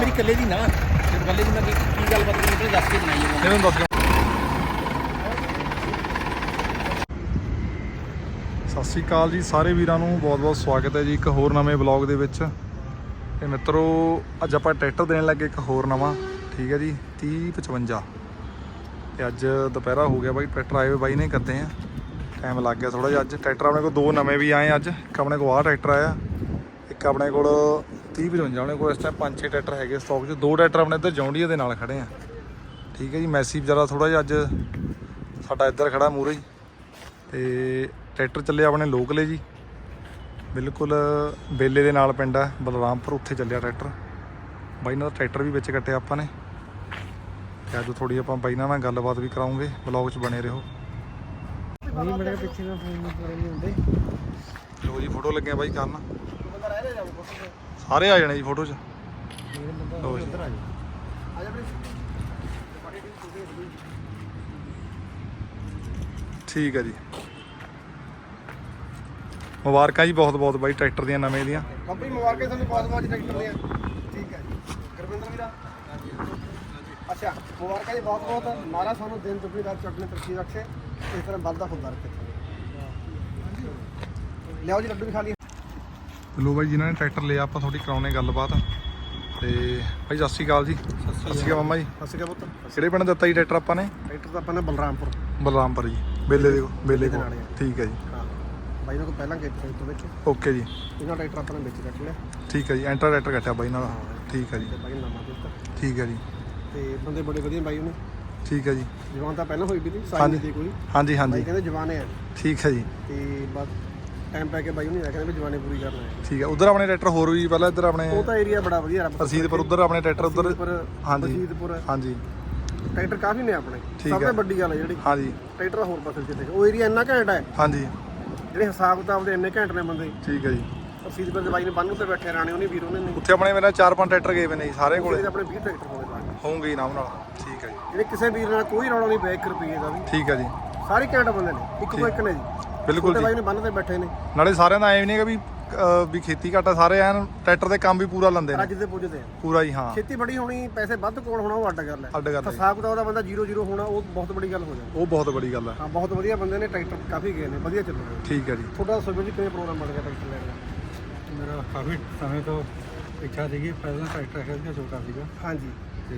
ਮੇਰੀ ਇਕੱਲੇ ਦੀ ਨਾ। ਤੇ ਇਕੱਲੇ ਦੀ ਮੈਂ ਕੀ ਕੀ ਗੱਲਬਾਤ ਕਰਨੀ ਤੇ ਦੱਸ ਕੇ ਬਣਾਈ ਹੈ ਇਹਨੂੰ ਦੱਸ ਸਤਿ ਸ਼੍ਰੀ ਅਕਾਲ ਜੀ ਸਾਰੇ ਵੀਰਾਂ ਨੂੰ ਬਹੁਤ-ਬਹੁਤ ਸਵਾਗਤ ਹੈ ਜੀ ਇੱਕ ਹੋਰ ਨਵੇਂ ਬਲੌਗ ਦੇ ਵਿੱਚ। ਤੇ ਮਿੱਤਰੋ ਅੱਜ ਆਪਾਂ ਟਰੈਕਟਰ ਦੇਣ ਲੱਗੇ ਇੱਕ ਹੋਰ ਨਵਾਂ ਠੀਕ ਹੈ ਜੀ 3055 ਤੇ ਅੱਜ ਦੁਪਹਿਰਾ ਹੋ ਗਿਆ ਬਾਈ ਟਰੈਕਟਰ ਆਏ ਹੋਏ ਬਾਈ ਨੇ ਕਰਦੇ ਆ। ਟਾਈਮ ਲੱਗ ਗਿਆ ਥੋੜਾ ਜਿਹਾ ਅੱਜ। ਟਰੈਕਟਰ ਆਪਣੇ ਕੋਲ ਦੋ ਨਵੇਂ ਵੀ ਆਏ ਅੱਜ। ਇੱਕ ਆਪਣੇ ਕੋਲ ਆਹ ਟਰੈਕਟਰ ਆਇਆ ਇੱਕ ਆਪਣੇ ਕੋਲ 3055 ਆਪਣੇ ਕੋਲ ਇਸ ਟਾਈਮ ਪੰਜ ਛੇ ਟਰੈਕਟਰ ਹੈਗੇ ਸਟਾਕ 'ਚ। ਦੋ ਟਰੈਕਟਰ ਆਪਣੇ ਇੱਧਰ ਜੌਂਡੀਆ ਦੇ ਨਾਲ ਖੜੇ ਆ। ਠੀਕ ਹੈ ਜੀ ਮੈਸੀ ਵਿਚਾਰਾ ਥੋੜਾ ਜਿਹਾ ਅੱਜ ਸਾਡਾ ਇੱਧਰ ਖੜਾ ਮੂਰੇ ਹੀ। ਤੇ ਟਰੈਕਟਰ ਚੱਲਿਆ ਆਪਣੇ ਲੋਕਲੇ ਜੀ। ਬਿਲਕੁਲ ਬੇਲੇ ਦੇ ਨਾਲ ਪਿੰਡ ਹੈ ਬਲਰਾਮਪੁਰ ਉੱਥੇ ਚੱਲਿਆ ਟਰੈਕਟਰ। ਬਾਈ ਨਾਲ ਟਰੈਕਟਰ ਵੀ ਵਿੱਚ ਕੱਟਿਆ ਆਪਾਂ ਨੇ। ਤੇ ਅੱਜ ਥੋੜੀ ਆਪਾਂ ਬਾਈ ਨਾਲ ਗੱਲਬਾਤ ਵੀ ਕਰਾਉਂਗੇ ਬਲੌਗ 'ਚ ਬਣੇ ਰਹੋ। ਨਹੀਂ ਮੇਰੇ ਪਿੱਛੇ ਦਾ ਫੋਨ ਨਹੀਂ ਹੁੰਦੇ ਲੋ ਜੀ ਫੋਟੋ ਲੱਗਿਆ ਬਾਈ ਕਰਨ। ਸਾਰੇ ਆ ਜਾਣੇ ਜੀ ਫੋਟੋ 'ਚ। ਲਓ ਜੀ। ਠੀਕ ਹੈ ਜੀ। ਮੁਬਾਰਕਾਂ ਜੀ ਬਹੁਤ ਬਹੁਤ ਬਾਈ, ਟਰੈਕਟਰ ਦੀਆਂ, ਨਵੇਂ ਦੀਆਂ। ਕੰਪਨੀ ਮੁਬਾਰਕਾਂ ਤੁਹਾਨੂੰ ਬਹੁਤ ਬਹੁਤ ਟਰੈਕਟਰ ਦੀਆਂ। ਠੀਕ ਹੈ ਜੀ। ਗੁਰਵਿੰਦਰ ਵੀਰਾ। ਅੱਛਾ, ਮੁਬਾਰਕਾਂ ਜੀ ਬਹੁਤ ਬਹੁਤ। ਮਾਰਾ ਸਾਨੂੰ ਦਿਨ ਦੁਪਹਿਰ ਰਾਤ ਚੜਨੇ ਤਰੱਕੀ ਰੱਖੇ ਇਸ ਤਰ੍ਹਾਂ ਵੱਧਦਾ ਹੁੰਦਾ ਰੱਖੇ। ਲਿਆਓ ਜੀ, ਲੱਡੂ ਵੀ ਖਾ ਲਈ ਲੋ ਬਾਈ ਜਿਨ੍ਹਾਂ ਨੇ ਟਰੈਕਟਰ ਲਿਆ ਆਪਾਂ ਤੁਹਾਡੀ ਕਰਾਉਣੇ ਗੱਲਬਾਤ। ਤੇ ਬਾਈ ਸਤਿ ਸ਼੍ਰੀ ਅਕਾਲ ਜੀ। ਸਤਿ ਸ਼੍ਰੀ ਅਕਾਲ। ਮਾਮਾ ਜੀ। ਸਤਿ ਸ਼੍ਰੀ ਅਕਾਲ ਪੁੱਤ। ਕਿਹੜੇ ਪਿੰਡ ਦਿੱਤਾ ਜੀ ਟਰੈਕਟਰ ਆਪਾਂ ਨੇ? ਟਰੈਕਟਰ ਤਾਂ ਆਪਾਂ ਨੇ ਬਲਰਾਮਪੁਰ। ਬਲਰਾਮਪੁਰ ਜੀ। ਬੇਲੇ ਦੇ ਬੇਲੇ ਕੋਲ। ਨਾਲ ਹੀ। ਠੀਕ ਹੈ ਜੀ। ਹਾਂ। ਬਾਈ ਨੂੰ ਪਹਿਲਾਂ ਗਏ ਟਰੈਕਟਰ ਵਿੱਚ। ਓਕੇ ਜੀ। ਇਹਨਾਂ ਟਰੈਕਟਰ ਆਪਾਂ ਨੇ ਵਿੱਚ ਰੱਖ ਲਿਆ। ਠੀਕ ਹੈ ਜੀ। ਐਂਟਰ ਟਰੈਕਟਰ ਕੱਟਿਆ ਬਾਈ ਨਾਲ ਠੀਕ ਹੈ ਜੀ। ਤੇ ਬਾਈ ਨਵਾਂ ਦਿੱਤਾ। ਠੀਕ ਹੈ ਜੀ। ਤੇ ਬੰਦੇ ਬੜੇ ਵਧੀਆ ਬਾਈ ਉਹਨੇ। ਠੀਕ ਹੈ ਜੀ। ਜਵਾਨ ਤਾਂ ਪਹਿਲਾਂ ਹੋਈ ਵੀ ਸੀ ਸਾਈਨ। ਦੀ ਕੋਈ। ਹਾਂਜੀ ਹਾਂਜੀ। ਕਹਿੰਦੇ ਜਵਾਨੇ ਆ। ਠੀਕ ਹੈ ਜੀ। ਤੇ ਬਸ ਟਾਈਮ ਪੈ ਕੇ ਬਾਈ ਉਹਨੇ ਕਹਿੰਦੇ ਵੀ ਜਵਾਨੇ ਪੂਰੀ ਕਰਨਾ ਹੈ। ਠੀਕ ਹੈ ਉਧਰ ਆਪਣੇ ਟਰੈਕਟਰ ਹੋਰ ਵੀ ਪਹਿਲਾਂ ਇੱਧਰ ਆਪਣੇ ਉਹ ਤਾਂ ਏਰੀਆ ਬੜਾ ਵਧੀਆ ਰੱਬ ਰਸੀਦਪੁਰ ਉਧਰ ਆਪਣੇ ਟਰੈਕਟਰ ਉਧਰ ਹਾਂਜੀ। ਰਸੀਦਪੁਰ ਹਾਂਜੀ। ਟਰੈਕਟਰ ਕਾਫੀ ਨੇ ਆਪਣੇ। ਸਭ। ਤੋਂ ਵੱਡੀ ਗੱਲ ਹੈ ਜਿਹੜੀ। ਹਾਂਜੀ। ਟਰੈਕਟਰ ਹੋਰ ਪਾਸੇ ਜਿੱਥੇ ਉਹ ਏਰੀਆ ਇੰਨਾ ਘੈਂਟ ਹੈ। ਹਾਂਜੀ। ਜਿਹੜੇ ਹਿਸਾਬ ਕਿਤਾਬ ਦੇ ਇੰਨੇ ਘੈਂਟ ਨੇ ਬੰਦੇ। ਠੀਕ ਹੈ ਜੀ। ਰਸੀਦਪੁਰ ਦੇ ਬਾਈ ਨੇ ਬੰਨ ਉੱਤੇ ਬੈਠੇ ਰਾਣੇ ਉਹਨੇ ਵੀਰ ਉਹਨੇ ਉੱਥੇ ਆਪਣੇ ਮੇਰਾ ਚਾਰ ਪੰਜ ਟਰੈਕਟਰ ਗਏ ਵੇ ਨੇ ਸਾਰੇ ਕੋਲੇ। ਆਪਣੇ 20 ਟਰੈਕਟਰ ਹੋਣਗੇ ਜੀ ਨਾਮ ਨਾਲ। ਠੀਕ ਹੈ ਜੀ। ਜਿਹੜੇ ਕਿਸੇ ਵੀਰ ਨਾਲ ਕੋਈ ਰੌਲਾ ਨਹੀਂ 1 ਰੁਪਏ ਦਾ ਵੀ। ਠੀਕ ਹੈ ਜੀ। ਸਾਰੇ ਘੈਂਟ ਬੰਦੇ ਨੇ। ਇੱਕ ਤੋਂ ਇੱਕ ਨੇ ਜੀ। ਬਿਲਕੁਲ ਤੇ ਜੀ। ਬਾਈ ਨੇ ਬੰਨ ਤੇ ਬੈਠੇ ਨੇ। ਨਾਲੇ ਸਾਰਿਆਂ ਦਾ ਐਵੇਂ ਨਹੀਂ ਹੈਗਾ ਵੀ ਅਹ, ਵੀ ਖੇਤੀ ਘਾਟਾ ਸਾਰੇ ਐਨ ਟਰੈਕਟਰ ਦੇ ਕੰਮ ਵੀ ਪੂਰਾ ਲੰਦੇ ਨੇ। ਰੱਜ ਦੇ ਪੁੱਜਦੇ ਆ। ਪੂਰਾ ਹੀ ਹਾਂ। ਖੇਤੀ ਬੜੀ ਹੋਣੀ ਪੈਸੇ ਵੱਧ ਕੋਲ ਹੋਣਾ ਉਹ ਅੱਡ ਗੱਲ ਹੈ। ਅੱਡ ਗੱਲ ਹੈ ਹਿਸਾਬ ਕਿਤਾਬ ਦਾ ਬੰਦਾ 0-0 ਹੋਣਾ ਉਹ ਬਹੁਤ ਵੱਡੀ ਗੱਲ ਹੋ ਜਾਂਦੀ। ਉਹ ਬਹੁਤ ਬੜੀ ਗੱਲ ਹੈ। ਹਾਂ ਬਹੁਤ ਵਧੀਆ ਬੰਦੇ ਨੇ ਟਰੈਕਟਰ ਕਾਫੀ ਗਏ ਨੇ ਵਧੀਆ ਚੱਲ ਰਹੇ ਨੇ। ਠੀਕ ਹੈ ਜੀ। ਤੁਹਾਡਾ ਦੱਸੋ ਜੀ ਕਿਵੇਂ ਪ੍ਰੋਗਰਾਮ ਬਣ ਗਿਆ ਟਰੈਕਟਰ ਲੈਣ ਦਾ? ਮੇਰਾ ਕਾਫੀ ਸਮੇਂ ਤੋਂ ਇੱਛਾ ਸੀਗੀ ਪਹਿਲਾਂ ਟਰੈਕਟਰ ਖਰੀਦਣਾ ਛੋਟਾ ਸੀਗਾ ਹਾਂਜੀ। ਤੇ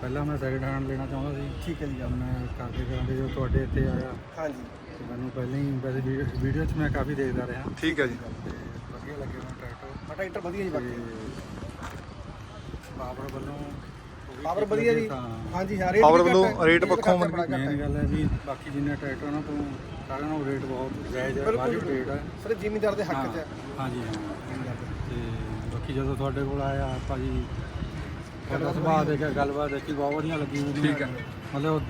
ਪਹਿਲਾਂ ਮੈਂ ਸੈਕਿੰਡ ਹੈਂਡ ਲੈਣਾ ਚਾਹੁੰਦਾ ਸੀ। ਠੀਕ ਹੈ ਜੀ। ਜਦ ਮੈਂ ਕਰਦੇ ਕਰਦੇ ਜੋ ਤੁਹਾਡੇ ਇੱਥੇ ਆਇਆ। ਹਾਂਜੀ। ਮੈਨੂੰ ਪਹਿਲਾਂ ਹੀ ਵੈਸੇ ਵੀਡੀਓ 'ਚ ਮੈਂ ਕਾਫੀ ਦੇਖਦਾ ਰਿਹਾ। ਠੀਕ ਹੈ ਜੀ। ਵਧੀਆ ਲੱਗੇ ਮੈਨੂੰ ਟਰੈਕਟਰ। ਆ ਟਰੈਕਟਰ ਵਧੀਆ ਜੀ ਬਾਕੀ। ਪਾਵਰ ਵੱਲੋਂ ਪਾਵਰ ਵਧੀਆ ਜੀ। ਹਾਂਜੀ ਹਾਂ ਰੇਟ ਘੱਟ ਵੱਲੋਂ ਰੇਟ ਪੱਖੋਂ ਮੇਨ। ਗੱਲ ਹੈ ਵੀ ਬਾਕੀ ਜਿੰਨੇ ਟਰੈਕਟਰ ਉਹਨਾਂ ਤੋਂ ਸਾਰਿਆਂ ਨਾਲੋਂ ਰੇਟ ਬਹੁਤ ਜਾਇਜ਼ ਹੈ ਰੇਟ ਹੈ। ਸਰ ਜ਼ਿਮੀਂਦਾਰ ਦੇ ਹੱਕ 'ਚ ਹੈ। ਹਾਂਜੀ ਹਾਂ। ਤੇ ਬਾਕੀ ਜਦੋਂ ਤੁਹਾਡੇ ਕੋਲ ਆਇਆ ਭਾਜੀ ਤੁਹਾਡਾ ਸੁਭਾਅ ਦੇਖਿਆ ਗੱਲਬਾਤ ਦੇਖੀ ਬਹੁਤ ਵਧੀਆ ਲੱਗੀ। ਠੀਕ ਹੈ। ਮਤਲਬ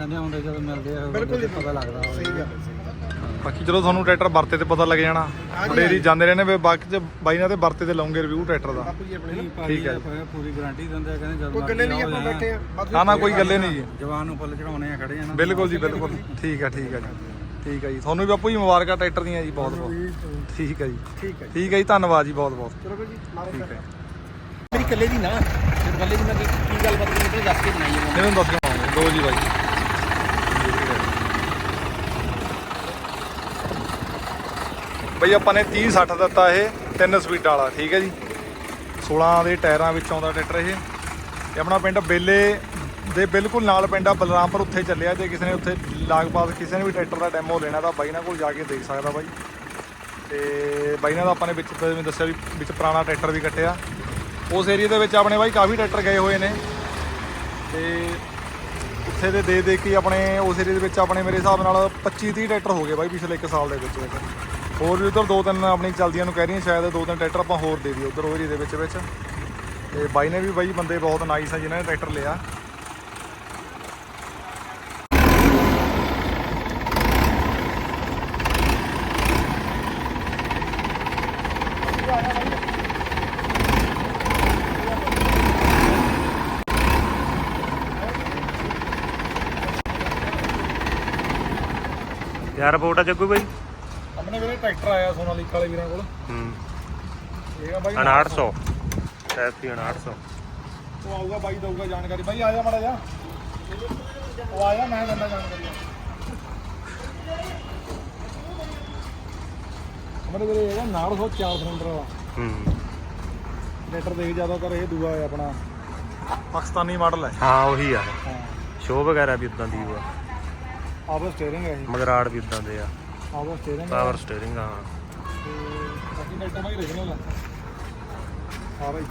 ਕਹਿੰਦੇ ਹੁੰਦੇ ਜਦੋਂ ਮਿਲਦੇ ਆ ਬਿਲਕੁਲ ਜੀ। ਪਤਾ ਲੱਗਦਾ ਸਹੀ ਗੱਲ ਹੈ, ਸਹੀ ਗੱਲ। ਹੈ। ਬਾਕੀ ਚਲੋ ਤੁਹਾਨੂੰ ਟਰੈਕਟਰ ਵਰਤੇ ਤੇ ਪਤਾ ਲੱਗ ਜਾਣਾ। ਤੁਹਾਡੇ ਏਰੀ ਜਾਂਦੇ ਰਹਿੰਦੇ ਵੇ ਬਾਕੀ ਚ ਬਾਈ ਨਾਲ ਤੇ ਵਰਤੇ ਤੇ ਲਾਉਂਗੇ ਰਿਵਿਊ ਟਰੈਕਟਰ ਦਾ। ਬਾਪੂ ਜੀ ਆਪਣੇ ਨਹੀਂ ਨਾ, ਭਾਜੀ ਠੀਕ ਹੈ। ਪੂਰੀ ਗਾਰੰਟੀ ਦਿੰਦੇ ਆ ਕਹਿੰਦੇ ਜਦੋਂ ਕੋਈ ਗੱਲੇ ਨਹੀਂ ਆਪਾਂ ਬੈਠੇ ਆ। ਬਾਕੀ ਨਾ ਨਾ ਕੋਈ ਗੱਲੇ ਨਹੀਂ ਜੀ। ਜਵਾਨ ਨੂੰ ਫੁੱਲ ਚੜਾਉਣੇ ਆ ਖੜੇ ਆ ਨਾ। ਬਿਲਕੁਲ ਜੀ ਬਿਲਕੁਲ। ਠੀਕ ਹੈ ਠੀਕ ਹੈ ਜੀ। ਠੀਕ ਹੈ ਜੀ। ਤੁਹਾਨੂੰ ਵੀ ਬਾਪੂ ਜੀ ਮੁਬਾਰਕਾਂ ਟਰੈਕਟਰ ਦੀਆਂ ਜੀ ਬਹੁਤ ਬਹੁਤ। ਠੀਕ ਹੈ ਜੀ। ਠੀਕ ਹੈ ਜੀ। ਠੀਕ ਹੈ ਜੀ। ਧੰਨਵਾਦ ਜੀ ਬਹੁਤ ਬਹੁਤ। ਚਲੋ ਜੀ ਮਾਰੋ ਠੀਕ ਹੈ ਮੇਰੀ ਇਕੱਲੇ ਦੀ ਨਾ ਇਕੱਲੇ ਦੀ ਮੈਂ ਕੀ ਕੀ ਗੱਲਬਾਤ ਤੇ ਦੱਸ ਕੇ ਬਣਾਈ ਹੈ। ਇਹਨੂੰ ਦੱਸ ਕੇ ਦੋ ਜੀ ਬਾਈ। ਬਈ ਆਪਾਂ ਨੇ 30 60 ਦਿੱਤਾ ਇਹ ਤਿੰਨ ਸਪੀਡ ਵਾਲਾ, ਠੀਕ ਹੈ ਜੀ। 16 ਦੇ ਟਾਇਰਾਂ ਵਿੱਚ ਆਉਂਦਾ ਟਰੈਕਟਰ ਇਹ। ਤੇ ਆਪਣਾ ਪਿੰਡ ਬੇਲੇ ਦੇ ਬਿਲਕੁਲ ਨਾਲ ਪਿੰਡ ਆ, ਬਲਰਾਮਪੁਰ ਉੱਥੇ ਚੱਲਿਆ। ਜੇ ਕਿਸੇ ਨੇ ਉੱਥੇ ਲਾਗਪਾਸ ਕਿਸੇ ਨੇ ਵੀ ਟਰੈਕਟਰ ਦਾ ਡੈਮੋ ਲੈਣਾ ਤਾਂ ਬਾਈ ਨਾਲ ਕੋਲ ਜਾ ਕੇ ਦੇਖ ਸਕਦਾ ਬਾਈ। ਤੇ ਬਾਈ ਨਾਲ ਤਾਂ ਆਪਾਂ ਨੇ ਵਿੱਚ ਜਿਵੇਂ ਦੱਸਿਆ ਵੀ ਵਿੱਚ ਪੁਰਾਣਾ ਟਰੈਕਟਰ ਵੀ ਕੱਟਿਆ। ਉਸ ਏਰੀਆ ਦੇ ਵਿੱਚ ਆਪਣੇ ਬਾਈ ਕਾਫੀ ਟਰੈਕਟਰ ਗਏ ਹੋਏ ਨੇ। ਤੇ ਉੱਥੇ ਦੇ ਦੇ ਦੇ ਕੇ ਆਪਣੇ ਉਸ ਏਰੀਆ ਦੇ ਵਿੱਚ ਆਪਣੇ ਮੇਰੇ ਹਿਸਾਬ ਨਾਲ 25 30 ਟਰੈਕਟਰ ਹੋ ਗਏ ਬਾਈ ਪਿਛਲੇ 1 ਸਾਲ ਦੇ ਵਿੱਚ ਹੋਰ ਵੀ ਉਧਰ ਦੋ ਤਿੰਨ ਆਪਣੀ ਚਲਦੀਆਂ ਨੂੰ ਕਹਿ ਰਹੀਆਂ, ਸ਼ਾਇਦ ਦੋ ਤਿੰਨ ਟਰੈਕਟਰ ਆਪਾਂ ਹੋਰ ਦੇ ਦਈਏ ਉਧਰ ਉਹ ਏਰੀਆ ਦੇ ਵਿੱਚ ਵਿੱਚ। ਤੇ ਬਾਈ ਨੇ ਵੀ ਬਾਈ ਬੰਦੇ ਬਹੁਤ ਨਾਈਸ ਆ ਜਿਨ੍ਹਾਂ ਨੇ ਟਰੈਕਟਰ ਲਿਆ। ਯਾਰ ਰਿਪੋਰਟ ਆ ਜੱਗੂ ਬਾਈ ਆਪਣੇ ਵੀਰੇ ਟਰੈਕਟਰ ਆਇਆ ਸੋਨਾਲੀਕਾ ਵਾਲੇ ਵੀਰਾਂ ਕੋਲ। ਹੂੰ। ਇਹ ਆ ਬਾਈ 800 ਟੈਪੀਅਨ 800 ਉਹ ਆਊਗਾ ਬਾਈ ਦਊਗਾ ਜਾਣਕਾਰੀ। ਬਾਈ ਆ ਜਾ ਮਾੜਾ ਜਾ ਉਹ ਆਇਆ ਮੈਂ ਦਿੰਦਾ ਜਾਣਕਾਰੀ। ਮੇਰੇ ਵੀਰੇ ਇਹਦਾ ਨਾਲ ਸੋ ਚਾਰ ਸਿਲੰਡਰ ਵਾਲਾ। ਹੂੰ। ਲੈਟਰ ਦੇਖ ਜ਼ਿਆਦਾ ਕਰ ਇਹ ਦੂਆ ਹੈ ਆਪਣਾ। ਪਾਕਿਸਤਾਨੀ ਮਾਡਲ ਹੈ। ਹਾਂ ਉਹੀ ਆ। ਹਾਂ। ਸ਼ੋ ਵਗੈਰਾ ਵੀ ਉਦਾਂ ਦੀ ਆ ਆਵਰ ਸਟੀਅਰਿੰਗ ਹੈ ਇਹ। ਮਗਰਾੜ ਵੀ ਉਦਾਂ ਦੇ ਆ। ਆਵਰ ਸਟੀਅਰਿੰਗ ਪਾਵਰ ਸਟੀਅਰਿੰਗ ਆ ਤੇ ਬਾਕੀ ਰੀਜਨਲ ਆ ਹਾਂ ਬਾਕੀ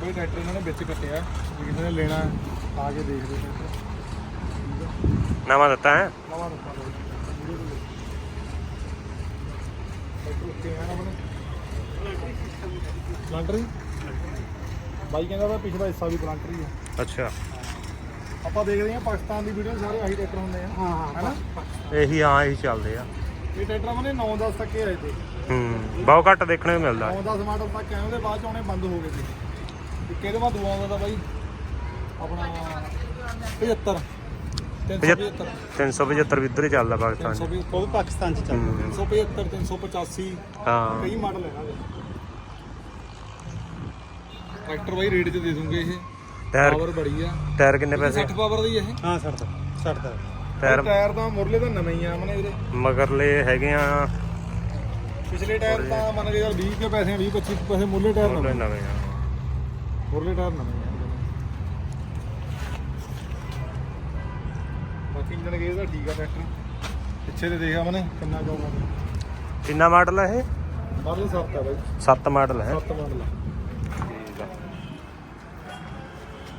ਬਾਈ ਟਰੈਕਟਰ ਇਹਨਾਂ ਨੇ ਵਿੱਚ ਕੱਟਿਆ ਜੇ ਕਿਸੇ ਨੇ ਲੈਣਾ ਹੈ, ਆ ਕੇ ਦੇਖ ਲਿਓ ਨਵਾਂ ਦਿੱਤਾ ਹੈ? ਨਵਾਂ ਦੱਸਾਂ ਬਾਈ। ਵੀਡੀਓ ਤੇ ਟਰੈਕਟਰ ਉੱਤੇ ਆ ਨਾ ਬਣੇ ਪਲਾਂਟਰੀ ਬਾਈ ਕਹਿੰਦਾ ਵਾ ਪਿਛਲਾ ਹਿੱਸਾ ਵੀ ਪਲਾਂਟਰੀ ਹੈ ਅੱਛਾ। ਆਪਾਂ ਦੇਖਦੇ ਹਾਂ ਪਾਕਿਸਤਾਨ ਦੀ ਵੀਡੀਓ ਸਾਰੇ ਆਹੀ ਟਰੈਕਟਰ ਹੁੰਦੇ ਆ। ਹਾਂ ਹਾਂ ਹੈਨਾ ਇਹੀ ਹਾਂ ਇਹੀ ਚੱਲਦੇ ਆ। ਇਹ ਟਰੈਕਟਰ ਮਨੇ 9-10 ਤੱਕ ਹੀ ਆਏ ਤੇ ਹੂੰ ਬਹੁਤ ਘੱਟ ਦੇਖਣੇ ਨੂੰ ਮਿਲਦਾ। 9-10 ਮਾਡਲ ਤੱਕ ਆਏ ਉਹਦੇ ਬਾਅਦ ਚ ਆਉਣੇ ਬੰਦ ਹੋ ਗਏ ਸੀ। ਤੇ ਕਿਹਦੇ ਬਾਅਦ ਦੂਆ ਆਉਂਦਾ ਤਾਂ ਬਾਈ? ਆਪਣਾ 75 375 375 ਵੀ ਇੱਧਰ ਹੀ ਚੱਲਦਾ ਪਾਕਿਸਤਾਨ 'ਚ। 375 ਉਹ ਪਾਕਿਸਤਾਨ ਚ ਹੂੰ। 375 385 ਹਾਂ। ਕਈ ਮਾਡਲ ਇਹਨਾਂ ਦੇ ਟਰੈਕਟਰ ਬਾਈ ਰੇਟ 'ਚ ਦੇ ਦੂੰਗੇ ਇਹ। ਟਾਇਰ ਪਾਵਰ ਬੜੀ ਆ। ਟਾਇਰ ਕਿੰਨੇ ਪੈਸੇ? 60 ਪਾਵਰ ਦੀ ਇਹ। ਹਾਂ ਛੱਡ ਛੱਡ ਟਾਇਰ ਟਾਇਰ ਤਾਂ ਮੁਰਲੇ ਤਾਂ ਨਵੇਂ ਹੀ ਆ ਮਨੇ ਇਹਦੇ ਮਗਰਲੇ ਹੈਗੇ ਆ। ਪਿਛਲੇ ਟਾਇਰ ਤਾਂ ਮੰਨ ਕੇ ਯਾਰ 20 ਕੇ ਪੈਸੇ 20 25 ਪੈਸੇ ਮੁੱਲੇ ਟਾਇਰ ਨਵੇਂ ਨਵੇਂ ਆ। ਮੁਰਲੇ ਟਾਇਰ ਨਵੇਂ ਆ ਬਾਕੀ ਇੰਜਨ ਗੇਅਰ ਦਾ ਠੀਕ ਆ ਟਰੈਕਟਰ। ਪਿੱਛੇ ਤੇ ਦੇਖਾ ਮਨੇ ਕਿੰਨਾ ਜਾਊਗਾ ਕਿੰਨਾ ਮਾਡਲ ਹੈ ਇਹ? ਮਾਡਲ 7 ਆ ਬਾਈ। 7 ਮਾਡਲ ਹੈ। 7 ਮਾਡਲ ਆ।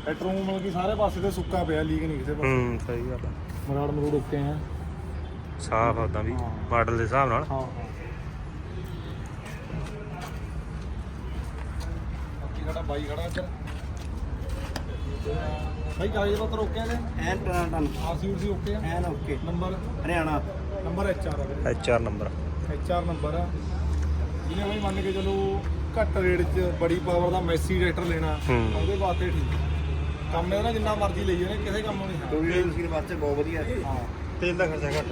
ਨੂੰ ਮਤਲਬ ਕਿ ਸਾਰੇ ਪਾਸੇ ਤੇ ਸੁੱਕਾ ਪਿਆ ਲੀਕ ਨਹੀਂ ਕਿਸੇ ਪਾਸੇ। ਹੂੰ ਸਹੀ ਗੱਲ ਆ। ਮਰਾੜ ਮਰੂੜ ਓਕੇ ਆ। ਸਾਫ਼ ਆ ਉਦਾਂ ਵੀ। ਮਾਡਲ ਦੇ ਹਿਸਾਬ ਨਾਲ। ਹਾਂ। ਹਾਂ ਬਾਕੀ ਸਾਡਾ ਬਾਈ ਖੜਾ ਇੱਧਰ। ਬਾਈ ਕਾਗਜ਼ ਪੱਤਰ ਓਕੇ ਆ ਨੇ? ਐਨ ਟਨ ਟਨ ਆਰਸੀਯੂ ਸੀ ਓਕੇ ਆ? ਐਨ okay. Number? Haryana. Number H R ਆ ਵੀਰੇ। H R number H R number ਆ। ਜਿਹਨੇ ਬਾਈ ਮੰਨ ਕੇ ਚਲੋ ਘੱਟ ਰੇਟ 'ਚ ਬੜੀ ਪਾਵਰ ਦਾ ਮੈਸੀ ਟਰੈਕਟਰ ਲੈਣਾ ਹੂੰ। ਉਹਦੇ ਵਾਸਤੇ ਠੀਕ। ਕੰਮ ਇਹਦਾ ਨਾ ਜਿੰਨਾ ਮਰਜ਼ੀ ਲਈ ਉਹਨੇ ਕਿਸੇ ਕੰਮ ਨੂੰ ਨਹੀਂ ਦੋ ਵੀਡੀਓ ਮਸ਼ੀਨ ਵਾਸਤੇ ਬਹੁਤ ਵਧੀਆ ਹਾਂ। ਤੇਲ ਦਾ ਖਰਚਾ ਘੱਟ।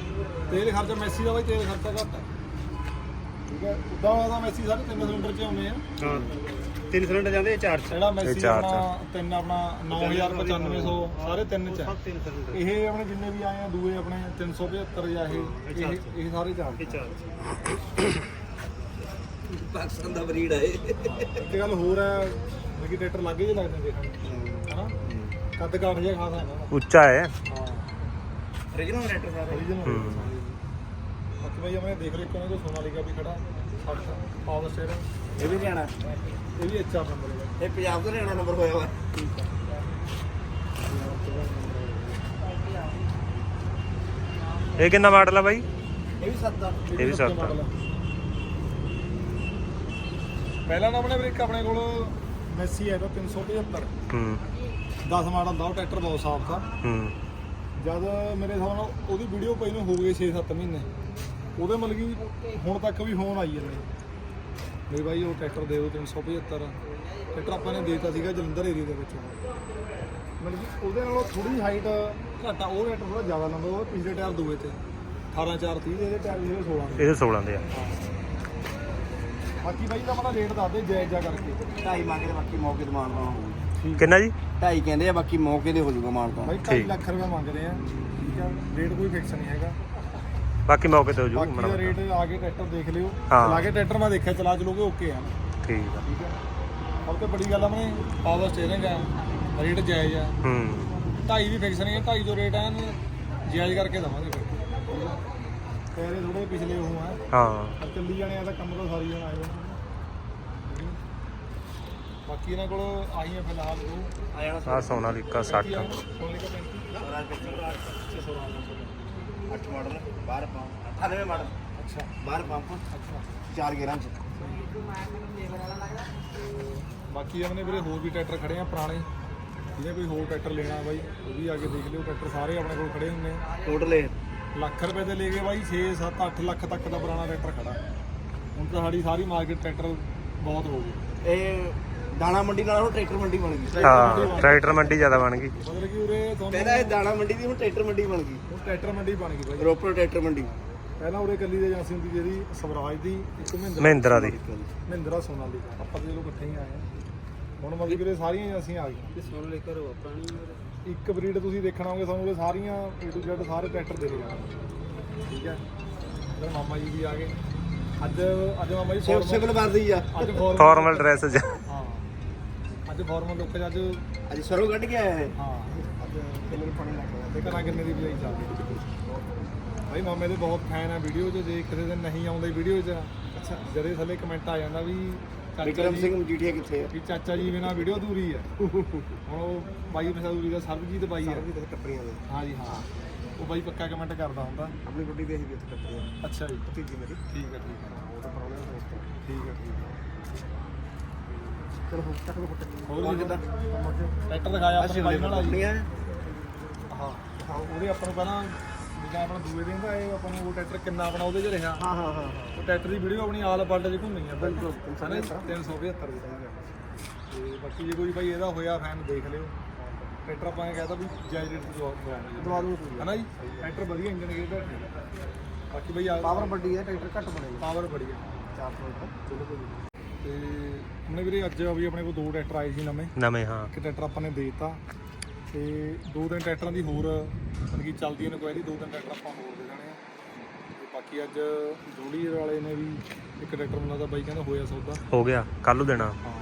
ਤੇਲ ਖਰਚਾ ਮੈਸੀ ਦਾ ਬਾਈ ਤੇਲ ਖਰਚਾ ਘੱਟ ਹੈ। ਠੀਕ ਹੈ ਉਦਾਂ ਦਾ ਮੈਸੀ ਸਾਰੇ ਤਿੰਨ ਸਿਲੰਡਰ 'ਚ ਆਉਂਦੇ ਆ। ਹਾਂ। ਤਿੰਨ ਸਿਲੰਡਰ ਜਾਂਦੇ ਚਾਰ ਚ। ਜਿਹੜਾ ਮੈਸੀ ਚਾਰ ਆਪਣਾ ਤਿੰਨ ਆਪਣਾ 9950 ਸਾਰੇ ਤਿੰਨ ਚ ਹੈ। ਤਿੰਨ ਸਿਲੰਡਰ। ਇਹ ਆਪਣੇ ਜਿੰਨੇ ਵੀ ਆਏ ਆ ਦੂਏ ਆਪਣੇ 375 ਜਾਂ ਇਹ ਇਹ ਇਹ ਸਾਰੇ ਚਾਰ ਚਾਰ ਪਾਕਿਸਤਾਨ ਦਾ ਬਰੀਡ ਹੈ ਇੱਕ ਗੱਲ ਹੋਰ ਹੈ ਕਿ ਟਰੈਕਟਰ ਲੱਗੇ ਜੇ ਲੱਗਦੇ ਦੇਖਣ। ਨੂੰ, ਕੱਦ ਕਾਠ ਜਿਹਾ ਖਾਸਾ ਹੈ ਨਾ ਉੱਚਾ ਹੈ। ਹਾਂ। ਰੀਜਨਲ ਰੈਟਰ ਸਾਰੇ। ਹੂੰ। ਬਾਕੀ ਭਾਈ ਆਪਣੇ ਦੇਖ ਰਹੇ ਕੋਨੇ ਤੋਂ ਸੋਨਾਲੀਕਾ ਵੀ ਖੜਾ 60 ਪਾਵਰ ਸਟੀਅਰਿੰਗ ਇਹ ਵੀ ਹਰਿਆਣਾ ਇਹ ਵੀ ਅੱਛਾ ਨੰਬਰ ਹੈ। ਇਹ ਪੰਜਾਬ ਦਾ ਹਰਿਆਣਾ ਨੰਬਰ ਹੋਇਆ ਵਾ। ਇਹ ਕਿੰਨਾ ਮਾਡਲ ਆ ਬਾਈ? ਇਹ ਵੀ ਸੱਤ ਦਾ ਇਹ ਵੀ ਸੱਤ ਆ। model ਪਹਿਲਾਂ ਨਾ ਆਪਣੇ ਵੀਰੇ ਇੱਕ ਆਪਣੇ ਕੋਲ ਮੈਸੀ ਹੈ ਤਾਂ 375 ਹੂੰ। 10 ਮਾਡਲ ਦਾ ਉਹ ਟਰੈਕਟਰ ਬਹੁਤ ਸਾਫ਼ था ਹੂੰ। ਜਦ ਮੇਰੇ ਹਿਸਾਬ ਨਾਲ ਉਹਦੀ ਵੀਡੀਓ ਪਈ ਨੂੰ ਹੋ ਗਏ 6-7 ਮਹੀਨੇ। ਉਹਦੇ ਮਤਲਬ ਕਿ ਹੁਣ ਤੱਕ ਵੀ ਫੋਨ ਆਈ ਜਾਂਦੇ। ਮੇਰੇ ਬਾਈ ਉਹ ਟਰੈਕਟਰ ਦੇ ਦਿਓ 375 ਟਰੈਕਟਰ ਆਪਾਂ ਨੇ ਦੇਤਾ ਸੀਗਾ ਜਲੰਧਰ ਏਰੀਆ ਦੇ ਵਿੱਚ। ਮਤਲਬ ਕਿ ਉਹਦੇ ਨਾਲੋਂ ਥੋੜੀ ਹਾਈਟ ਘੱਟ ਆ ਉਹ ਟਰੈਕਟਰ ਥੋੜਾ ਜ਼ਿਆਦਾ ਲੰਬਾ ਉਹ ਪਿਛਲੇ ਟਾਇਰ ਦੂਏ ਤੇ। 18 4 30 ਇਹਦੇ ਟਾਇਰ ਜਿਹੜੇ 16 ਦੇ। ਇਹਦੇ 16 ਦੇ ਆ। ਬਾਕੀ ਬਾਈ ਦਾ ਮਤਲਬ ਰੇਟ ਦੱਸ ਦੇ ਜਾਇਜ਼ ਜਾ ਕਰਕੇ। ਢਾਈ ਮੰਗਦੇ ਬਾਕੀ ਮੌਕੇ ਤੇ ਮਾਨਤਾ ਹੋਊਗੀ। ਕਿੰਨਾ ਜੀ? ਢਾਈ ਕਹਿੰਦੇ ਆ ਬਾਕੀ ਮੌਕੇ ਤੇ ਹੋ ਜਾਊਗਾ ਮਾਨਤਾ ਬਾਈ 2 ਠੀਕ। ਲੱਖ ਰੁਪਏ ਮੰਗਦੇ ਆ। ਠੀਕ ਆ ਰੇਟ ਕੋਈ ਫਿਕਸ ਨਹੀਂ ਹੈਗਾ। ਬਾਕੀ ਮੌਕੇ ਤੇ ਹੋ ਜੂ ਬਾਕੀ ਦਾ ਰੇਟ ਆ ਕੇ ਟਰੈਕਟਰ ਦੇਖ ਲਿਓ। ਹਾਂ। ਚਲਾ ਕੇ ਟਰੈਕਟਰ ਮੈਂ ਦੇਖਿਆ ਚਲਾ ਚਲੋਗੇ ਓਕੇ ਆ। ਠੀਕ ਆ। ਠੀਕ ਹੈ ਸਭ ਤੋਂ ਵੱਡੀ ਗੱਲ ਆਪਣੇ ਪਾਵਰ ਸਟੀਅਰਿੰਗ ਆ। ਰੇਟ ਜਾਇਜ਼ ਆ। ਹੂੰ। ਢਾਈ ਵੀ ਫਿਕਸ ਨਹੀਂ ਹੈ ਢਾਈ ਜੋ ਰੇਟ ਆ ਇਹਨੂੰ ਜਾਇਜ਼ ਕਰਕੇ ਦਵਾਂਗੇ ਫਿਰ। ਤੇਰੇ ਥੋੜੇ ਪਿਛਲੇ ਉਹ ਆ। ਹਾਂ। ਪਰ ਚੱਲੀ ਜਾਣੇ ਆ ਤਾਂ ਕੰਮ ਤਾਂ ਸਾਰੀ ਜਣ ਨੇ। ਬਾਕੀ ਇਹਨਾਂ ਕੋਲ ਆਹੀਆਂ ਫਿਲਹਾਲ ਉਹ ਆ ਜਾਣਾ ਆ ਸੋਨਾਲੀਕਾ 60 ਸੋਨਾਲੀਕਾ 35 ਅੱਠ ਮਾਡਲ 12 ਪੰਪ 98 ਮਾਡਲ। ਅੱਛਾ। 12 ਪੰਪ ਅੱਛਾ। ਚਾਰ ਗੇਰਾਂ ਚ। ਬਾਕੀ ਆਪਣੇ ਵੀਰੇ ਹੋਰ ਵੀ ਟਰੈਕਟਰ ਖੜੇ ਆ ਪੁਰਾਣੇ। ਜਿਹਨੇ ਕੋਈ ਹੋਰ ਟਰੈਕਟਰ ਲੈਣਾ ਬਾਈ ਉਹ ਵੀ ਆ ਕੇ ਦੇਖ ਲਿਓ। ਟਰੈਕਟਰ ਸਾਰੇ ਆਪਣੇ ਕੋਲ ਖੜੇ ਹੁੰਦੇ ਆ। ਟੋਟਲ ਇਹ। ਲੱਖ ਰੁਪਏ ਦੇ ਲੈ ਕੇ ਬਾਈ 6 7 8 ਲੱਖ ਤੱਕ ਦਾ ਪੁਰਾਣਾ ਟਰੈਕਟਰ ਖੜਾ। ਹੁਣ ਤਾਂ ਸਾਡੀ ਸਾਰੀ ਮਾਰਕੀਟ ਟਰੈਕਟਰ ਬਹੁਤ ਹੋ ਗਈ ਇਹ ਦਾਣਾ ਮੰਡੀ ਨਾਲ ਹੁਣ ਟਰੈਕਟਰ ਮੰਡੀ ਬਣ ਗਈ। ਹਾਂ ਟਰੈਕਟਰ ਮੰਡੀ ਜ਼ਿਆਦਾ ਬਣ ਗਈ। ਮਤਲਬ ਕਿ ਉਰੇ ਤੁਹਾਨੂੰ ਪਹਿਲਾਂ ਇਹ ਦਾਣਾ ਮੰਡੀ ਦੀ ਹੁਣ ਟਰੈਕਟਰ ਮੰਡੀ ਬਣ ਗਈ। ਹੁਣ ਟਰੈਕਟਰ ਮੰਡੀ ਬਣ ਗਈ ਬਾਈ ਰੋਪੜ ਟਰੈਕਟਰ ਮੰਡੀ। ਪਹਿਲਾਂ ਉਰੇ ਕੱਲੀ ਦੇ ਏਜੰਸੀ ਹੁੰਦੀ ਜਿਹੜੀ ਸਵਰਾਜ ਦੀ ਇੱਕ ਮਹਿੰਦਰਾ ਮਹਿੰਦਰਾ ਦੀ। ਮਹਿੰਦਰਾ ਸੋਨਾਲੀ ਦਾ। ਆਪਾਂ ਤੇ ਇਕੱਠੇ ਹੀ ਆਏ ਹੁਣ ਮਤਲਬ ਕਿ ਉਰੇ ਸਾਰੀਆਂ ਏਜੰਸੀਆਂ ਆ ਗਈਆਂ। ਸੁਣ ਲੈ ਕਰੋ ਆਪਣੀ ਇੱਕ ਬਰੀਡ ਤੁਸੀਂ ਦੇਖਣਾ ਹੋਗੇ ਤੁਹਾਨੂੰ ਉਰੇ ਸਾਰੀਆਂ A to Z ਸਾਰੇ ਟਰੈਕਟਰ ਦੇ ਜਾਣਗੇ ਠੀਕ ਹੈ? ਮਾਮਾ ਜੀ ਵੀ ਆ ਗਏ। ਅੱਜ ਅੱਜ ਮਾਮਾ ਜੀ ਸਿਵਲ ਵਰਦੀ ਆ। ਅੱਜ ਫਾਰਮਲ ਡਰੈਸ ਹਾਂ ਅੱਜ ਫਾਰਮਲ ਲੁੱਕ ਅੱਜ ਅੱਜ ਸਰੋਂ ਕੱਢ ਕੇ ਆਇਆ ਹੈ ਹਾਂ ਅੱਜ ਕਿੰਨੇ ਪਾਣੀ ਲੱਗ ਘਰਾਂ ਕਿੰਨੇ ਦੀ ਬਜਾਈ ਚੱਲਦੀ ਭਾਈ ਮਾਮੇ ਦੇ ਬਹੁਤ ਫੈਨ ਆ ਵੀਡੀਓ 'ਚ ਜੇ ਕਿਸੇ ਦਿਨ ਨਹੀਂ ਆਉਂਦੇ ਵੀਡੀਓ 'ਚ ਅੱਛਾ। ਜਦੇ ਥੱਲੇ ਕਮੈਂਟ ਆ ਜਾਂਦਾ ਵੀ ਚਾਚਾ ਵਿਕਰਮ ਜੀ ਸਿੰਘ ਮਜੀਠੀਆ ਕਿੱਥੇ ਆ? ਵੀ ਚਾਚਾ ਜੀ ਬਿਨਾ ਵੀਡੀਓ ਅਧੂਰੀ ਹੈ ਹੁਣ ਉਹ ਬਾਈ ਮਸਦੂਰੀ ਦਾ ਸਰਬਜੀਤ ਬਾਈ ਹੈ ਵੀ ਤੇ ਟੱਪਰੀਆਂ ਦੇ। ਹਾਂ ਜੀ ਹਾਂ। ਉਹ ਬਾਈ ਪੱਕਾ ਕਮੈਂਟ ਕਰਦਾ ਹੁੰਦਾ। ਆਪਣੀ ਗੁੱਡੀ ਦੇ ਅਸੀਂ ਵੀ ਟੱਪਰੀਆਂ ਅੱਛਾ ਜੀ। ਭਤੀਜੀ ਮੇਰੀ। ਠੀਕ ਹੈ ਠੀਕ ਹੈ ਉਹ ਤਾਂ ਦੋਸਤ ਆ। ਠੀਕ ਹੈ ਠੀਕ ਹੈ ਚਲੋ ਹੁਣ ਚੱਕ ਲੋ ਫੁੱਟ ਹੋਰ ਕਿੱਦਾਂ? ਟਰੈਕਟਰ ਦਿਖਾਇਆ ਆਪਣੇ ਬਾਈ ਨਾਲ ਆ ਜੀ। ਕੰਪਨੀਆਂ ਹਾਂ ਹਾਂ ਉਹਦੇ ਆਪਾਂ ਨੂੰ ਪਹਿਲਾਂ ਜਿੱਦਾਂ ਆਪਣਾ ਦੂਏ ਦਿਨ ਦਾ ਇਹ ਆਪਾਂ ਨੂੰ ਉਹ ਟਰੈਕਟਰ ਕਿੰਨਾ ਆਪਣਾ ਉਹਦੇ 'ਚ ਰਿਹਾ। ਹਾਂ ਹਾਂ ਹਾਂ ਉਹ ਟਰੈਕਟਰ ਦੀ ਵੀਡੀਓ ਆਪਣੀ ਆਲ ਵਰਲਡ 'ਚ ਘੁੰਮੀ ਆ। ਬਿਲਕੁਲ, ਹਨਾ ਜੀ? 375 ਦੀ ਤੇ ਬਾਕੀ ਜੇ ਕੋਈ ਭਾਈ ਇਹਦਾ ਹੋਇਆ ਫੈਨ ਦੇਖ ਲਿਓ। ਟਰੈਕਟਰ ਆਪਾਂ ਇਹ ਕਹਤਾ ਵੀ ਜਾਇਜ਼ ਰੇਟ ਤੇ ਜਵਾਬ ਦਵਾਵਾਂਗੇ ਦਵਾ ਦੂੰ ਹਨਾ ਜੀ? ਟਰੈਕਟਰ ਵਧੀਆ ਇੰਜਨ ਗੇਅਰ ਬਾਕੀ ਭਾਈ ਪਾਵਰ ਵੱਡੀ ਹੈ ਟਰੈਕਟਰ ਘੱਟ ਬਣੇਗਾ ਪਾਵਰ ਬੜੀ ਆ 400 ਲੀਟਰ ਤੇ ਉਹਨੇ ਵੀਰੇ ਅੱਜ ਵੀ ਆਪਣੇ ਕੋਲ ਦੋ ਟਰੈਕਟਰ ਆਏ ਸੀ ਨਵੇਂ। ਨਵੇਂ ਹਾਂ। ਇੱਕ ਟਰੈਕਟਰ ਆਪਾਂ ਨੇ ਦੇ ਦਿੱਤਾ ਤੇ ਦੋ ਤਿੰਨ ਟਰੈਕਟਰਾਂ ਦੀ ਹੋਰ ਮਤਲਬ ਕਿ ਚੱਲਦੀ ਇਨਕੁਆਇਰੀ ਦੋ ਤਿੰਨ ਟਰੈਕਟਰ ਆਪਾਂ ਹੋਰ ਦੇ ਦੇਣੇ ਆ। ਤੇ ਬਾਕੀ ਅੱਜ ਜੋੜੀ ਵਾਲੇ ਨੇ ਵੀ ਇੱਕ ਟਰੈਕਟਰ ਮੈਨੂੰ ਲੱਗਦਾ ਬਾਈ ਕਹਿੰਦਾ ਹੋਇਆ ਸੌਦਾ। ਹੋ ਗਿਆ ਕੱਲ ਨੂੰ ਦੇਣਾ। ਹਾਂ।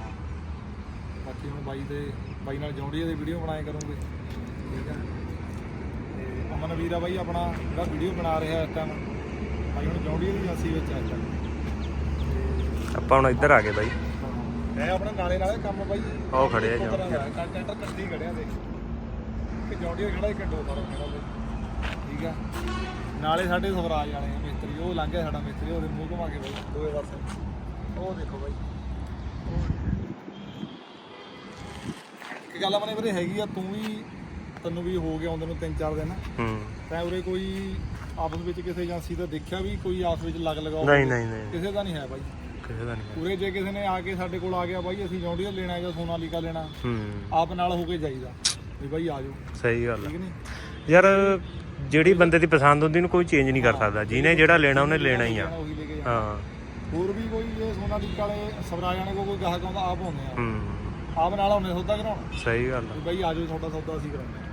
ਬਾਕੀ ਹੁਣ ਬਾਈ ਦੇ ਬਾਈ ਨਾਲ ਜੌਂਡੀਆ ਦੀ ਵੀਡੀਓ ਬਣਾਇਆ ਕਰੂੰਗੇ। ਠੀਕ ਹੈ ਤੇ ਅਮਨ ਵੀਰ ਬਾਈ ਆਪਣਾ ਜਿਹੜਾ ਵੀਡੀਓ ਬਣਾ ਰਿਹਾ ਇਸ ਟਾਈਮ ਬਾਈ ਹੁਣ ਜੌਂਡੀਆ ਦੀ ਏਜੰਸੀ ਵਿੱਚ ਆ ਚੱਲ ਆਪਾਂ ਹੁਣ ਇੱਧਰ ਆ ਗਏ ਬਾਈ। ਇਹ ਆਪਣਾ ਨਾਲੇ ਨਾਲੇ ਕੰਮ ਬਾਈ। ਉਹ ਖੜੇ ਆ ਕੰਟੈਂਟਰ ਕੱਢੀ ਖੜਿਆ ਕਿ ਖੜਾ ਇੱਕ ਖੜਾ ਠੀਕ ਆ? ਨਾਲੇ ਸਾਡੇ ਸਵਰਾਜ ਵਾਲੇ ਆ ਮਿਸਤਰੀ ਉਹ ਲੰਘ ਗਿਆ ਸਾਡਾ ਮਿਸਤਰੀ ਉਹਦੇ ਮੂੰਹ ਘੁਮਾ ਕੇ ਬਾਈ ਦੋਵੇਂ ਪਾਸੇ। ਉਹ ਦੇਖੋ ਬਾਈ। ਇੱਕ ਗੱਲ ਆਪਣੇ ਵੀਰੇ ਹੈਗੀ ਆ ਤੂੰ ਵੀ ਤੈਨੂੰ ਵੀ ਹੋ ਗਿਆ ਆਉਂਦੇ ਨੂੰ ਤਿੰਨ ਚਾਰ ਦਿਨ। ਹੂੰ। ਤੈਂ ਉਰੇ ਕੋਈ ਆਪਸ ਵਿੱਚ ਕਿਸੇ ਏਜੰਸੀ ਦਾ ਦੇਖਿਆ ਵੀ ਕੋਈ ਆਪਸ ਵਿੱਚ ਲੱਗ ਲਗਾਓ। ਨਹੀਂ ਨਹੀਂ ਨਹੀਂ। ਕਿਸੇ ਦਾ ਨਹੀਂ ਹੈ ਬਾਈ। ਕਿਸੇ ਦਾ ਨਹੀਂ ਉਰੇ ਜੇ ਕਿਸੇ ਨੇ ਆ ਕੇ ਸਾਡੇ ਕੋਲ ਆ ਗਿਆ ਬਾਈ ਅਸੀਂ ਜੌਂਡੀਅਰ ਲੈਣਾ ਜਾਂ ਸੋਨਾਲੀਕਾ ਲੈਣਾ ਹੂੰ। ਆਪ ਨਾਲ ਹੋ ਕੇ ਜਾਈਦਾ। ਵੀ ਬਾਈ ਆ ਜਾਓ। ਸਹੀ ਗੱਲ ਠੀਕ ਆ। ਨਹੀਂ? ਯਾਰ ਜਿਹੜੀ ਬੰਦੇ ਦੀ ਪਸੰਦ ਹੁੰਦੀ ਨੂੰ ਕੋਈ ਚੇਂਜ ਨਹੀਂ ਕਰ ਸਕਦਾ। ਜਿਹਨੇ ਜਿਹੜਾ ਲੈਣਾ ਉਹਨੇ ਲੈਣਾ ਹੀ ਆ। ਉਹੀ ਲੈ ਕੇ ਜਾਣਾ। ਹਾਂ ਹੋਰ ਵੀ ਕੋਈ ਜੇ ਸੋਨਾਲੀਕਾ ਵਾਲੇ ਸਵਰਾਜ ਵਾਲੇ ਕੋਲ ਕੋਈ ਗਾਹਕ ਆਉਂਦਾ ਆਪ ਆਉਂਦੇ ਆ। ਹੂੰ। ਆਪ ਨਾਲ ਆਉਂਦੇ ਸੌਦਾ ਕਰਾਉਣ। ਸਹੀ ਗੱਲ ਵੀ ਆ। ਬਾਈ ਆ ਜਾਓ ਤੁਹਾਡਾ ਸੌਦਾ ਅਸੀਂ ਕਰਾਉਂਦੇ।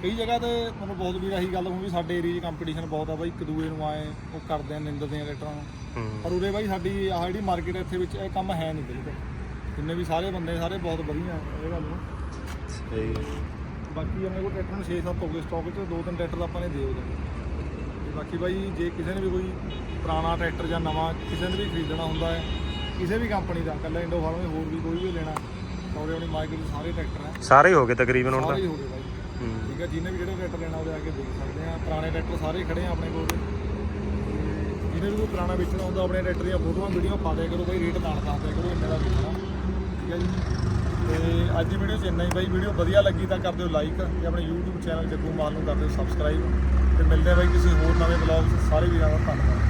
ਹੈ ਕਈ ਜਗ੍ਹਾ ਤੇ ਮੈਨੂੰ ਬਹੁਤ ਵੀ ਰਹੀ ਗੱਲ ਹੁਣ ਵੀ ਸਾਡੇ ਏਰੀਆ 'ਚ ਕੰਪੀਟੀਸ਼ਨ ਬਹੁਤ ਆ ਬਾਈ ਇੱਕ ਦੂਏ ਨੂੰ ਆਏ ਉਹ ਕਰਦੇ ਆ ਨਿੰਦਦੇ ਆ ਰੇਟਰਾਂ ਨੂੰ। ਹੂੰ। ਪਰ ਉਰੇ ਬਾਈ ਸਾਡੀ ਆਹ ਜਿਹੜੀ ਮਾਰਕੀਟ ਇੱਥੇ ਵਿੱਚ ਇਹ ਕੰਮ ਹੈ ਨਹੀਂ ਬਿਲਕੁਲ। ਜਿੰਨੇ ਵੀ ਸਾਰੇ ਬੰਦੇ ਸਾਰੇ ਬਹੁਤ ਵਧੀਆ ਇਹ ਗੱਲ ਨੂੰ ਸਹੀ ਬਾਕੀ ਆਪਣੇ ਕੋਲ ਟਰੈਕਟਰ ਨੂੰ 6-7 ਹੋ ਗਏ ਸਟਾਕ 'ਚ ਦੋ ਤਿੰਨ ਟਰੈਕਟਰ ਆਪਾਂ ਨੇ ਦੇ ਉਹਦੇ ਬਾਕੀ ਬਾਈ ਜੇ ਕਿਸੇ ਨੇ ਵੀ ਕੋਈ ਪੁਰਾਣਾ ਟਰੈਕਟਰ ਜਾਂ ਨਵਾਂ ਕਿਸੇ ਨੇ ਵੀ ਖਰੀਦਣਾ ਹੁੰਦਾ ਹੈ ਕਿਸੇ ਵੀ ਕੰਪਨੀ ਦਾ ਕੱਲਾ ਇੰਡੋ ਫਾਰਮ ਹੋਰ ਵੀ ਕੋਈ ਵੀ ਲੈਣਾ ਆਪਣੀ ਮਾਰਕੀਟ 'ਚ ਸਾਰੇ ਟਰੈਕਟਰ ਹੈ ਸਾਰੇ ਹੋ ਗਏ ਤਕਰੀਬਨ ਹੁਣ ਤਾਂ। ਸਾਰੇ ਹੀ ਹੋ ਗਏ ਬਾਈ। ਹੂੰ ਠੀਕ ਹੈ, ਜਿਹਨੇ ਵੀ ਜਿਹੜੇ ਟਰੈਕਟਰ ਲੈਣਾ ਉਹਦੇ ਆ ਕੇ ਦੇਖ ਸਕਦੇ ਆ ਪੁਰਾਣੇ ਟਰੈਕਟਰ ਸਾਰੇ ਖੜੇ ਆ ਆਪਣੇ ਕੋਲ। ਤੇ ਜਿਹਨੇ ਵੀ ਕੋਈ ਪੁਰਾਣਾ ਵੇਚਣਾ ਹੁੰਦਾ, ਆਪਣੇ ਟਰੈਕਟਰ ਦੀਆਂ ਫੋਟੋਆਂ, ਵੀਡੀਓ ਪਾ ਦਿਆ ਕਰੋ ਬਾਈ, ਰੇਟ ਨਾਲ ਦੱਸ ਦਿਆ ਕਰੋ, ਇੰਨੇ ਦਾ ਵੇਚਣਾ। ਠੀਕ ਹੈ ਜੀ। ਤੇ ਅੱਜ ਦੀ ਵੀਡੀਓ 'ਚ ਇੰਨਾ ਹੀ ਬਾਈ। ਵੀਡੀਓ ਵਧੀਆ ਲੱਗੀ ਤਾਂ ਕਰ ਦਿਓ ਲਾਈਕ ਤੇ ਆਪਣੇ YouTube ਚੈਨਲ ਜੱਗੂ ਮਾਲ ਨੂੰ ਕਰ ਦਿਓ ਸਬਸਕ੍ਰਾਈਬ ਤੇ ਮਿਲਦੇ ਆ ਬਾਈ ਕਿਸੇ ਹੋਰ ਨਵੇਂ ਵਲੌਗ ਸਾਰੇ ਵੀਰਾਂ ਦਾ ਧੰਨਵਾਦ।